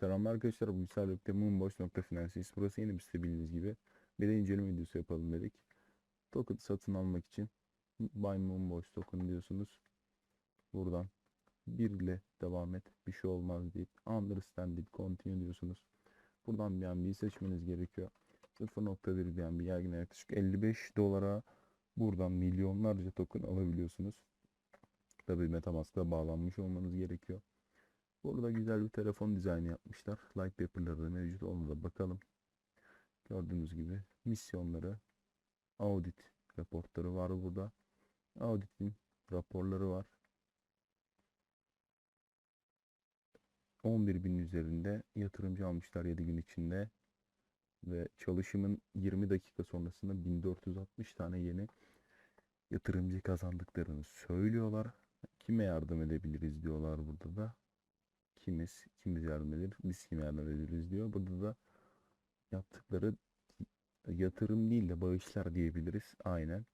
Selamlar arkadaşlar. Bu güzel birlikte moonboys.finansiyiz. Burası yeni bir site bildiğiniz gibi. Bir de inceleme videosu yapalım dedik. Token satın almak için Buy Moonboys token diyorsunuz. Buradan 1 ile devam et. Bir şey olmaz deyip Understand deyip Continue diyorsunuz. Buradan BNB'yi seçmeniz gerekiyor. 0.1 BNB yaygın yaklaşık 55 dolara buradan milyonlarca token alabiliyorsunuz. Tabii Metamask'la bağlanmış olmanız gerekiyor. Burada güzel bir telefon dizaynı yapmışlar. Light paper'ları da mevcut. Ona da bakalım. Gördüğünüz gibi misyonları, audit raporları var burada. Auditin raporları var. 11 bin üzerinde yatırımcı almışlar 7 gün içinde. Ve çalışımın 20 dakika sonrasında 1460 tane yeni yatırımcı kazandıklarını söylüyorlar. Kime yardım edebiliriz diyorlar burada da kimiz, kimiz yardım edir, biz kime yardım ederiz diyor. Burada da yaptıkları yatırım değil de bağışlar diyebiliriz. Aynen.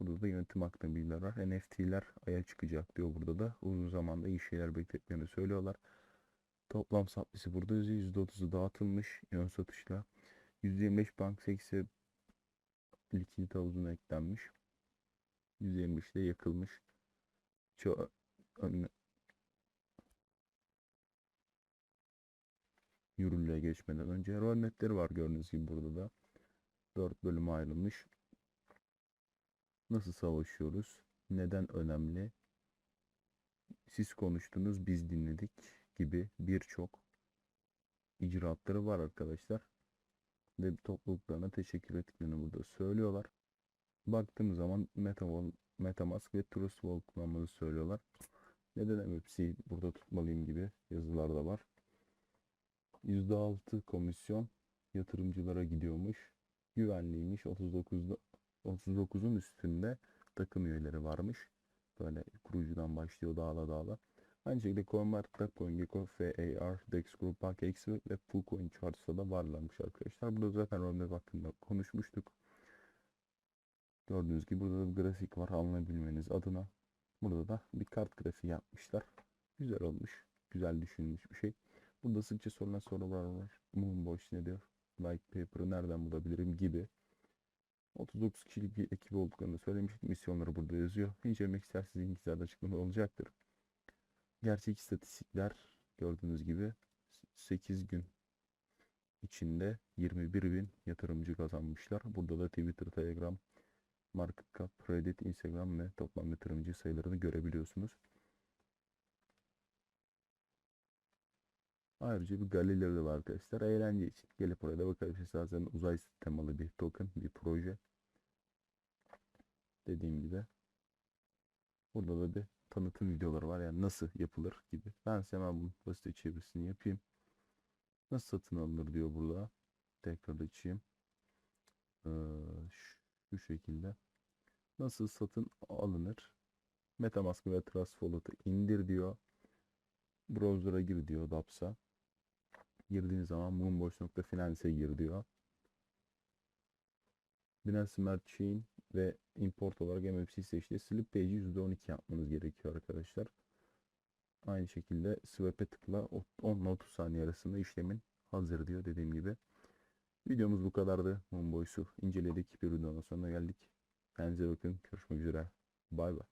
Burada da yönetim hakkında bilgiler var. NFT'ler aya çıkacak diyor burada da. Uzun zamanda iyi şeyler bekletmelerini söylüyorlar. Toplam satışı burada yazıyor. %30'u dağıtılmış ön satışla. %25 bank seksi likidite havuzuna eklenmiş. %25 de yakılmış. Çok yürürlüğe geçmeden önce rol mapleri var gördüğünüz gibi burada da. 4 bölüme ayrılmış. Nasıl savaşıyoruz? Neden önemli? Siz konuştunuz, biz dinledik gibi birçok icraatları var arkadaşlar. Ve topluluklarına teşekkür ettiklerini burada söylüyorlar. Baktığım zaman Metavol, Metamask ve Trustwall kullanmanızı söylüyorlar. Neden MFC'yi burada tutmalıyım gibi yazılar da var. %6 komisyon yatırımcılara gidiyormuş. Güvenliymiş. 39'da 39'un üstünde takım üyeleri varmış. Böyle kurucudan başlıyor dağla dağla. Aynı şekilde CoinMarketCap, CoinGecko, FAR, Dex Group, PancakeX ve Fullcoin Charts'ta da varlarmış arkadaşlar. Burada zaten roadmap hakkında konuşmuştuk. Gördüğünüz gibi burada da bir grafik var anlayabilmeniz adına. Burada da bir kart grafiği yapmışlar. Güzel olmuş. Güzel düşünülmüş bir şey. Burada sıkça sorulan sorular var. Moonboys ne diyor? Like paper'ı nereden bulabilirim gibi. 39 kişilik bir ekip olduklarını söylemiştik. Misyonları burada yazıyor. İncelemek isterseniz linkler açıklamada olacaktır. Gerçek istatistikler gördüğünüz gibi 8 gün içinde 21 bin yatırımcı kazanmışlar. Burada da Twitter, Telegram, Market Cap, Reddit, Instagram ve toplam yatırımcı sayılarını görebiliyorsunuz. Ayrıca bir galerileri de var arkadaşlar. Eğlence için gelip oraya da bakabilirsiniz. Zaten uzay temalı bir token, bir proje. Dediğim gibi. Burada da bir tanıtım videoları var. Yani nasıl yapılır gibi. Ben size hemen bunun basit çevirisini yapayım. Nasıl satın alınır diyor burada. Tekrar açayım. Ee, şu şekilde. Nasıl satın alınır? Metamask ve Trust Wallet'ı indir diyor. Browser'a gir diyor DApps'a. Girdiğiniz zaman moonboys.finance'e gir diyor. Binance Smart Chain ve import olarak MFC seçti. Slip page'i %12 yapmanız gerekiyor arkadaşlar. Aynı şekilde swap'e tıkla 10 ile 30 saniye arasında işlemin hazır diyor dediğim gibi. Videomuz bu kadardı. Moonboys'u inceledik. Bir videonun sonuna geldik. Kendinize bakın. Görüşmek üzere. Bay bay.